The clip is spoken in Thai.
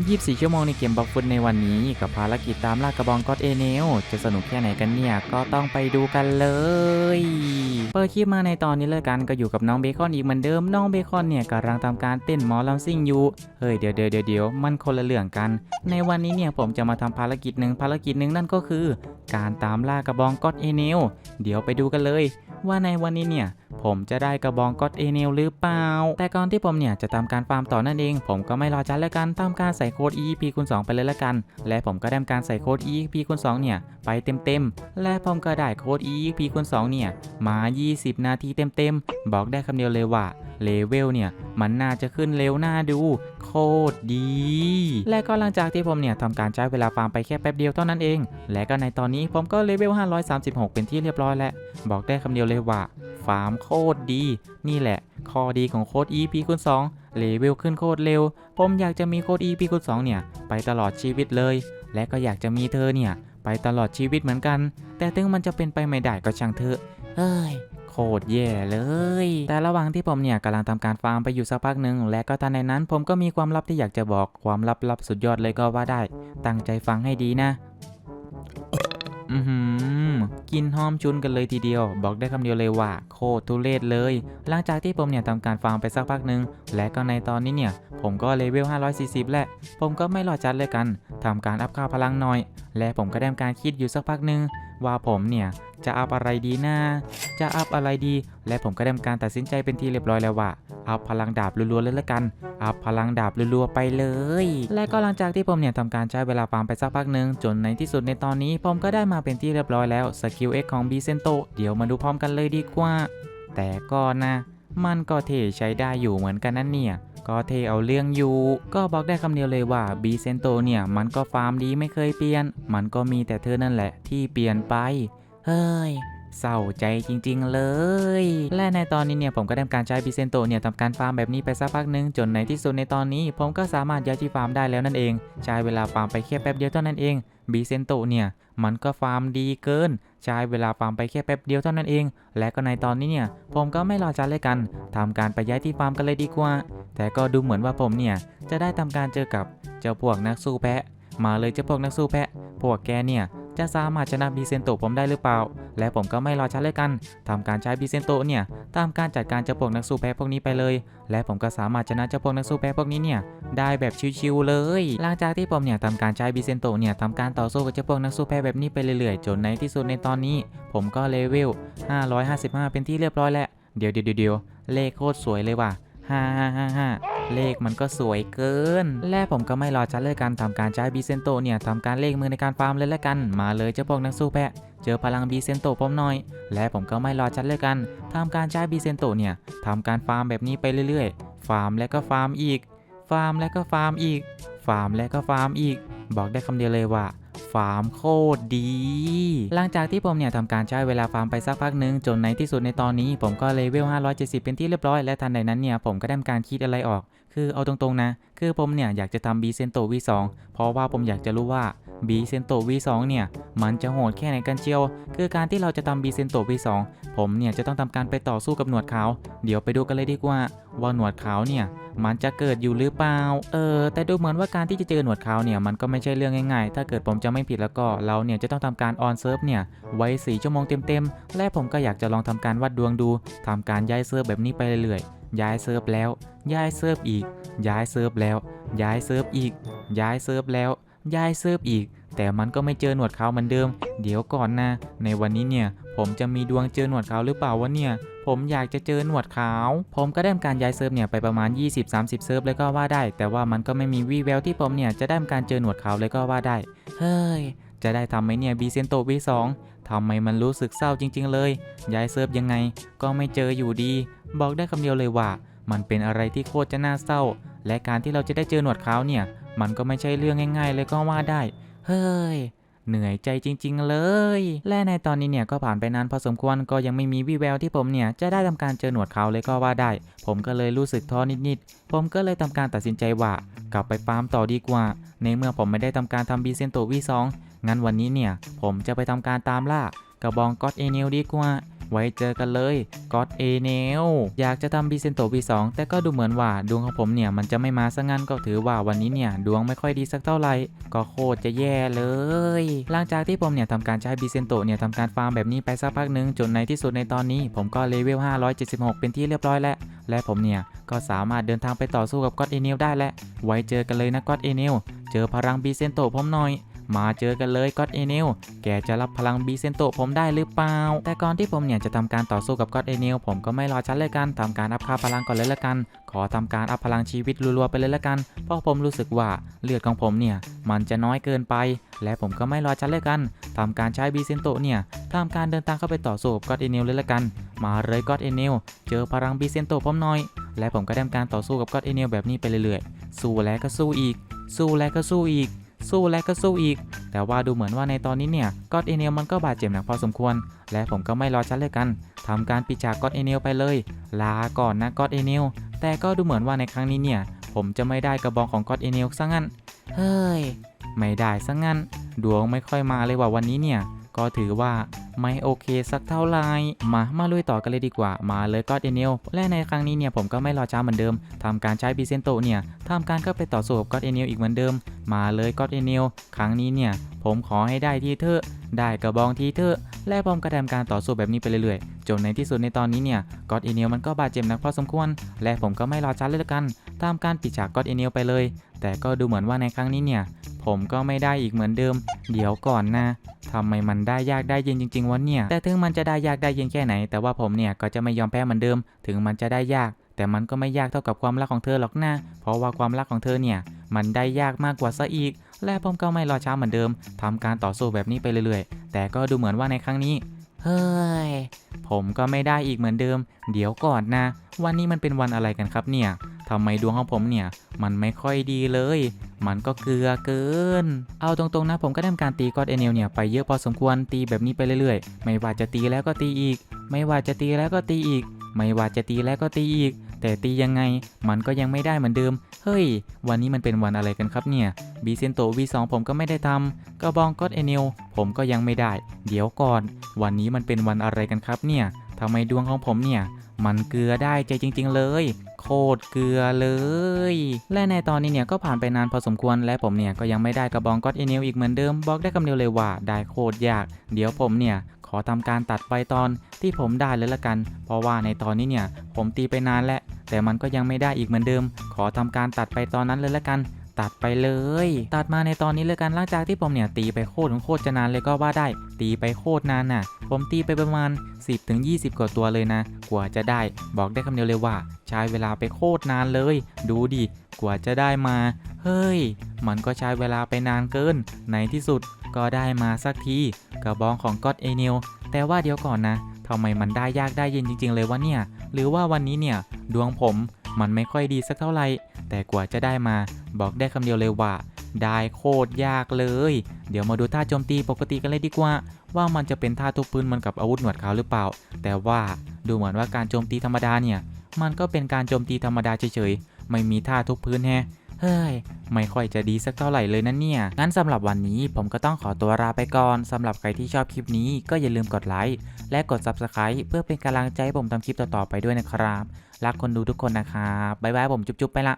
24 ชั่วโมงในเกมบล็อกฟุตในวันนี้ กับภารกิจตามล่ากระบองก็อดเอเนลจะสนุกแค่ไหนกันเนี่ย ก็ต้องไปดูกันเลย เปิดคลิปมาในตอนนี้เลยกันก็อยู่กับน้องเบคอนอีกเหมือนเดิม น้องเบคอนเนี่ยกำลังทำการเต้นหมอลำซิ่งอยู่ เฮ้ยเดี๋ยวเดี๋ยวเดี๋ยวเดี๋ยวมันคนละเรื่องกัน ในวันนี้เนี่ยผมจะมาทำภารกิจหนึ่งภารกิจหนึ่งนั่นก็คือ การตามล่ากระบองก็อดเอเนลเดี๋ยวไปดูกันเลย ว่าในวันนี้เนี่ย ผมจะได้กระบองก็อดเอเนลหรือเปล่า แต่ก่อนที่ผมเนี่ยจะทำการฟาร์มต่อนั่นเอง ผมก็ไม่รอช้าแล้วกันทำการใส่โค้ด EEP คูณ2ไปเลยละกัน และผมก็ได้ทำการใส่โค้ด EEP คูณ2เนี่ยไปเต็มๆ และผมก็ได้โค้ด EEP คูณ2เนี่ยมา 20 นาทีเต็มๆ บอกได้คำเดียวเลยว่าเลเวลเนี่ยมันน่าจะขึ้นเร็วน่าดู โคตรดี และก็หลังจากที่ผมเนี่ยทำการใช้เวลาฟาร์มไปแค่แป๊บเดียวเท่านั้นเอง และก็ในตอนนี้ผมก็เลเวล536 เป็นที่เรียบร้อยแล้ว บอกได้คำเดียวเลยว่า ฟาร์มโคตรดี นี่แหละ ข้อดีของโค้ด EP คูณ2เลเวลขึ้นโคตรเร็ว ผมอยากจะมีโค้ด EP คูณ2เนี่ย ไปตลอดชีวิตเลย และก็อยากจะมีเธอเนี่ย ไปตลอดชีวิตเหมือนกัน แต่ถึงมันจะเป็นไปไม่ได้ก็ช่างเถอะเฮ้ยโคตรแย่เลย แต่ระหว่างที่ผมเนี่ยกำลังทำการฟาร์มไปอยู่สักพักหนึ่งและก็ทันในนั้นผมก็มีความลับที่อยากจะบอกความลับๆสุดยอดเลยก็ว่าได้ ตั้งใจฟังให้ดีนะ อือหือ กินหอมชุนกันเลยทีเดียว บอกได้คำเดียวเลยว่าโคตรทุเรศเลย หลังจากที่ผมเนี่ยทำการฟาร์มไปสักพักหนึ่งและก็ในตอนนี้เนี่ยผมก็เลเวล 540 แหละ ผมก็ไม่รอจัดเลยกันทำการอัพค่าพลังหน่อย และผมก็ได้การคิดอยู่สักพักหนึ่ง ว่าผมเนี่ยจะอัพอะไรดีนะจะอัพอะไรดี และผมก็ได้ทำการตัดสินใจเป็นที่เรียบร้อยแล้วว่าอัพพลังดาบรัวๆเลยละกันอัพพลังดาบรัวๆไปเลย และก็หลังจากที่ผมเนี่ยทำการใช้เวลาฟาร์มไปสักพักหนึ่งจนในที่สุดในตอนนี้ผมก็ได้มาเป็นที่เรียบร้อยแล้วสกิลเอ็กของบีเซนโตเดี๋ยวมาดูพร้อมกันเลยดีกว่า แต่ก็นะ มันก็เทใช้ได้อยู่เหมือนกันนั่นเนี่ย ก็เทเอาเรื่องอยู่ ก็บอกได้คำเดียวเลยว่าบีเซนโตเนี่ยมันก็ฟาร์มดีไม่เคยเปลี่ยน มันก็มีแต่เธอนั่นแหละที่เปลี่ยนไป เฮ้ยเศร้าใจจริงๆเลย และในตอนนี้เนี่ยผมก็ได้ทำการใช้บิเซนโตเนี่ยทำการฟาร์มแบบนี้ไปสักพักหนึง จนในที่สุดในตอนนี้ ผมก็สามารถย้ายที่ฟาร์มได้แล้วนั่นเอง ใช้เวลาฟาร์มไปแค่แป๊บเดียวเท่านั้นเองบิเซนโตเนี่ยมันก็ฟาร์มดีเกิน ใช้เวลาฟาร์มไปแค่แป๊บเดียวเท่านั้นเอง และก็ในตอนนี้เนี่ย ผมก็ไม่รอช้าเลยกันทำการไปย้ายที่ฟาร์มกันเลยดีกว่า แต่ก็ดูเหมือนว่าผมเนี่ยจะได้ทำการเจอกับเจ้าพวกนักสู้แพะ มาเลยเจ้าพวกนักสู้แพะ พวกแกเนี่ย จะสามารถชนะบีเซนโตผมได้หรือเปล่า และผมก็ไม่รอช้าเลยกันทำการใช้บีเซนโตเนี่ยตามการจัดการเจ้าพวกนักสู้แพ้พวกนี้ไปเลย และผมก็สามารถชนะเจ้าพวกนักสู้แพ้พวกนี้เนี่ยได้แบบชิวๆเลย หลังจากที่ผมเนี่ยทำการใช้บีเซนโตเนี่ยทำการต่อสู้กับเจ้าพวกนักสู้แพ้แบบนี้ไปเรื่อยๆจนในที่สุดในตอนนี้ ผมก็เลเวล 555 เป็นที่เรียบร้อยแล้ว เดี๋ยวเดี๋ยวเดี๋ยวเลขโคตรสวยเลยว่ะ5555 เลขมันก็สวยเกิน และผมก็ไม่รอช้าเลยกันทำการใช้บีเซนโตเนี่ยทำการเลขมือในการฟาร์มเลยละกัน มาเลยเจ้าพวกนักสู้แพะ เจอพลังบีเซนโตผมหน่อย และผมก็ไม่รอชัดเลยกันทำการใช้บีเซนโตเนี่ยทำการฟาร์มแบบนี้ไปเรื่อยๆ ฟาร์มและก็ฟาร์มอีก ฟาร์มและก็ฟาร์มอีก ฟาร์มและก็ฟาร์มอีก บอกได้คำเดียวเลยว่า ฟาร์มโคตรดี หลังจากที่ผมเนี่ยทำการใช้เวลาฟาร์มไปสักพักหนึ่งจนในที่สุดในตอนนี้ ผมก็เลเวล 570 เป็นที่เรียบร้อย และทันใดนั้นเนี่ยผมก็ได้การคิดอะไรออก คือเอาตรงๆนะ คือผมเนี่ยอยากจะทำบีเซนโต V2 เพราะว่าผมอยากจะรู้ว่าบีเซนโต V2 เนี่ยมันจะโหดแค่ไหนกันเชียว คือการที่เราจะทำบีเซนโต V2 ผมเนี่ยจะต้องทำการไปต่อสู้กับหนวดขาว เดี๋ยวไปดูกันเลยดีกว่า ว่าหนวดขาวเนี่ยมันจะเกิดอยู่หรือเปล่า เออ แต่ดูเหมือนว่าการที่จะเจอหนวดขาวเนี่ยมันก็ไม่ใช่เรื่องง่ายๆ ถ้าเกิดผมจะไม่ผิดแล้วก็เราเนี่ยจะต้องทำการออนเซิร์ฟเนี่ยไว้4ชั่วโมงเต็มๆ และผมก็อยากจะลองทำการวัดดวงดูทำการย้ายเซิร์ฟแบบนี้ไปเรื่อยๆ ย้ายเซิร์ฟแล้ว ย้ายเซิร์ฟอีก ย้ายเซิร์ฟแล้ว ย้ายเซิร์ฟอีก ย้ายเซิร์ฟแล้ว ย้ายเซิร์ฟอีก แต่มันก็ไม่เจอหนวดเขาเหมือนเดิม เดี๋ยวก่อนนะ ในวันนี้เนี่ย ผมจะมีดวงเจอหนวดเขาหรือเปล่าวะเนี่ย ผมอยากจะเจอหนวดขาว ผมก็ได้ทำการย้ายเซิร์ฟเนี่ยไปประมาณ 20-30 เซิร์ฟเลยก็ว่าได้ แต่ว่ามันก็ไม่มีวี่แววที่ผมเนี่ยจะได้ทำการเจอหนวดขาวเลยก็ว่าได้ เฮ้ย จะได้ทำไหมเนี่ยบีเซนโตวีสองทำไมมันรู้สึกเศร้าจริง ๆ เลย ย้ายเซิร์ฟยังไง ก็ไม่เจออยู่ดี บอกได้คำเดียวเลยว่า มันเป็นอะไรที่โคตรจะน่าเศร้า และการที่เราจะได้เจอหนวดขาวเนี่ย มันก็ไม่ใช่เรื่องง่าย ๆ เลยก็ว่าได้ เฮ้ยเหนื่อยใจจริง ๆ เลย และในตอนนี้เนี่ยก็ผ่านไปนานพอสมควรก็ยังไม่มีวี่แววที่ผมเนี่ยจะได้ทำการเจอหนวดเขาเลยก็ว่าได้ ผมก็เลยรู้สึกท้อนิดๆ ผมก็เลยทำการตัดสินใจว่ากลับไปฟาร์มต่อดีกว่า ในเมื่อผมไม่ได้ทำการทำบีเซนโตวีสองงั้นวันนี้เนี่ยผมจะไปทำการตามล่ากระบองก็อดเอเนลดีกว่า ไว้เจอกันเลยก็อดเอเนลอยากจะทำบีเซนโต V2 แต่ก็ดูเหมือนว่าดวงของผมเนี่ยมันจะไม่มาซะงั้นก็ถือว่าวันนี้เนี่ยดวงไม่ค่อยดีสักเท่าไหร่ก็โคตรจะแย่เลย หลังจากที่ผมเนี่ยทำการใช้บีเซนโตเนี่ยทำการฟาร์มแบบนี้ไปสักพักหนึ่งจนในที่สุดในตอนนี้ ผมก็เลเวล 576 เป็นที่เรียบร้อยแล้ว และผมเนี่ยก็สามารถเดินทางไปต่อสู้กับก็อดเอเนลได้แล้วไว้เจอกันเลยนะก็อดเอเนลเจอพลังบีเซนโตผมหน่อย มาเจอกันเลยก็อดเอเนลแกจะรับพลังบีเซนโตผมได้หรือเปล่า แต่ก่อนที่ผมเนี่ยจะทำการต่อสู้กับก็อดเอเนลผมก็ไม่รอช้าเลยกันทำการอัพค่าพลังก่อนเลยละกัน ขอทำการอัพพลังชีวิตรัวๆไปเลยละกัน เพราะผมรู้สึกว่าเลือดของผมเนี่ยมันจะน้อยเกินไป และผมก็ไม่รอช้าเลยกันทำการใช้บีเซนโตเนี่ยทำการเดินทางเข้าไปต่อสู้กับก็อดเอเนลเลยละกัน มาเลยก็อดเอเนลเจอพลังบีเซนโตผมหน่อย และผมก็ทำการต่อสู้กับก็อดเอเนลแบบนี้ไปเรื่อยๆสู้แล้วก็สู้อีกสู้แล้วก็สู้อีก สู้แล้วก็สู้อีก แต่ว่าดูเหมือนว่าในตอนนี้เนี่ยก็อดเอเนลมันก็บาดเจ็บหนักพอสมควร และผมก็ไม่รอช้าเลยกันทำการปิดฉากก็อดเอเนลไปเลย ลาก่อนนะก็อดเอเนลแต่ก็ดูเหมือนว่าในครั้งนี้เนี่ย ผมจะไม่ได้กระบองของก็อดเอเนลซะงั้น เฮ้ย ไม่ได้ซะงั้น ดวงไม่ค่อยมาเลยว่าวันนี้เนี่ย ก็ถือว่าไม่โอเคสักเท่าไหร่มา มาลุยต่อกันเลยดีกว่า มาเลยก็อดเอเนลและในครั้งนี้เนี่ยผมก็ไม่รอช้าเหมือนเดิมทำการใช้บิเซนโตเนี่ยทำการเข้าไปต่อสู้กับก็อดเอเนลอีกเหมือนเดิม มาเลยก็อดเอเนลครั้งนี้เนี่ย ผมขอให้ได้ทีเถอะ ได้กระบองทีเถอะ และผมก็ทำการต่อสู้แบบนี้ไปเรื่อยๆ จนในที่สุดในตอนนี้เนี่ยก็อดเอเนลมันก็บาดเจ็บหนักพอสมควร และผมก็ไม่รอช้าเลยละกัน ตามการปิดฉากก็อดเอเนลไปเลย แต่ก็ดูเหมือนว่าในครั้งนี้เนี่ย ผมก็ไม่ได้อีกเหมือนเดิม เดี๋ยวก่อนนะทำไมมันได้ยากได้เย็นจริงๆวะเนี่ย แต่ถึงมันจะได้ยากได้เย็นแค่ไหน แต่ว่าผมเนี่ยก็จะไม่ยอมแพ้เหมือนเดิม ถึงมันจะได้ยาก แต่มันก็ไม่ยากเท่ากับความรักของเธอหรอกนะ เพราะว่าความรักของเธอเนี่ย มันได้ยากมากกว่าซะอีก และผมก็ไม่รอช้าเหมือนเดิมทำการต่อสู้แบบนี้ไปเรื่อยๆ แต่ก็ดูเหมือนว่าในครั้งนี้ เฮ้ย ผมก็ไม่ได้อีกเหมือนเดิม เดี๋ยวก่อนนะ วันนี้มันเป็นวันอะไรกันครับเนี่ยทำไมดวงของผมเนี่ย มันไม่ค่อยดีเลย มันก็เกลือเกิน เอาตรงๆนะผมก็ได้ทำการตีกอดเอเนลเนี่ยไปเยอะพอสมควรตีแบบนี้ไปเรื่อยๆ ไม่ว่าจะตีแล้วก็ตีอีก ไม่ว่าจะตีแล้วก็ตีอีก ไม่ว่าจะตีแล้วก็ตีอีก แต่ตียังไงมันก็ยังไม่ได้เหมือนเดิม เฮ้ย วันนี้มันเป็นวันอะไรกันครับเนี่ยบีเซนโต V2 ผมก็ไม่ได้ทำกระบองก็อดเอเนลผมก็ยังไม่ได้ เดี๋ยวก่อน วันนี้มันเป็นวันอะไรกันครับเนี่ยทำไมดวงของผมเนี่ย มันเกลือได้ใจจริง ๆ เลย โคตรเกลือเลย และในตอนนี้เนี่ยก็ผ่านไปนานพอสมควรและผมเนี่ยก็ยังไม่ได้กระบองก็อดเอเนลอีกเหมือนเดิม บอกได้คำเดียวเลยว่าได้โคตรยาก เดี๋ยวผมเนี่ย อทำการตัดไปตอนที่ผมได้เลยละกัน เพราะว่าในตอนนี้เนี่ยผมตีไปนานแล้วแต่มันก็ยังไม่ได้อีกเหมือนเดิม ขอทำการตัดไปตอนนั้นเลยละกันตัดไปเลย ตัดมาในตอนนี้เลยกันหลังจากที่ผมเนี่ยตีไปโคตรของโคตรจะนานเลยก็ว่าได้ ตีไปโคตรนานน่ะ ผมตีไปประมาณ 10ถึง20 กว่าตัวเลยนะ กว่าจะได้ บอกได้คำเดียวเลยว่า ใช้เวลาไปโคตรนานเลย ดูดิ กว่าจะได้มา เฮ้ย มันก็ใช้เวลาไปนานเกิน ในที่สุด ก็ได้มาสักทีกระบองของก็อดเอเนลแต่ว่าเดี๋ยวก่อนนะทำไมมันได้ยากได้เย็นจริง ๆ เลยวะเนี่ย หรือว่าวันนี้เนี่ย ดวงผมมันไม่ค่อยดีสักเท่าไหร่ แต่กว่าจะได้มา บอกได้คำเดียวเลยว่า ได้โคตรยากเลย เดี๋ยวมาดูท่าโจมตีปกติกันเลยดีกว่า ว่ามันจะเป็นท่าทุบปืนมือนกับอาวุธหนวดขาวหรือเปล่า แต่ว่าดูเหมือนว่าการโจมตีธรรมดาเนี่ย มันก็เป็นการโจมตีธรรมดาเฉยๆ ไม่มีท่าทุบพื้นแฮะ เฮ้ย ไม่ค่อยจะดีสักเท่าไหร่เลยนะเนี่ย งั้นสำหรับวันนี้ผมก็ต้องขอตัวลาไปก่อนสำหรับใครที่ชอบคลิปนี้ก็อย่าลืมกดไลค์และกด Subscribe เพื่อเป็นกำลังใจให้ผมทำคลิปต่อๆไปด้วยนะครับ รักคนดูทุกคนนะครับบ๊ายบายผมจุ๊บๆไปละ